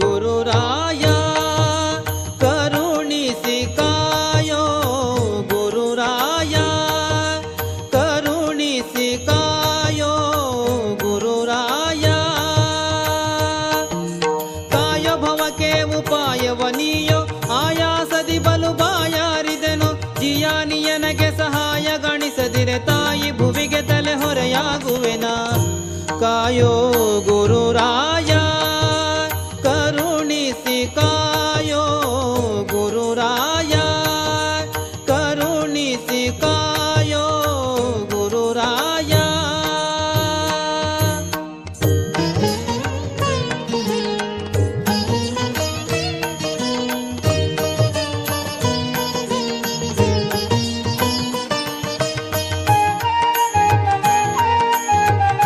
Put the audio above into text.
ಗುರುರಾಯ ಕರುಣಿಸಿ ಕಾಯೋ ಗುರುರಾಯ ಕರುಣಿಸಿ ಕಾಯೋ ಗುರುರಾಯ ಕಾಯೋಭವಕ್ಕೆ ಉಪಾಯವನೀಯೋ ಆಯಾಸದಿ ಬಲು ಬಾಯಾರಿದನು ಜಿಯಾನಿಯನಗೆ ಸಹಾಯ ಗಣಿಸದಿರೆ ತಾಯಿ ಭುವಿಗೆ ತಲೆ ಹೊರೆಯಾಗುವೆನ ಕಾಯೋ કાયો ગુરુ રા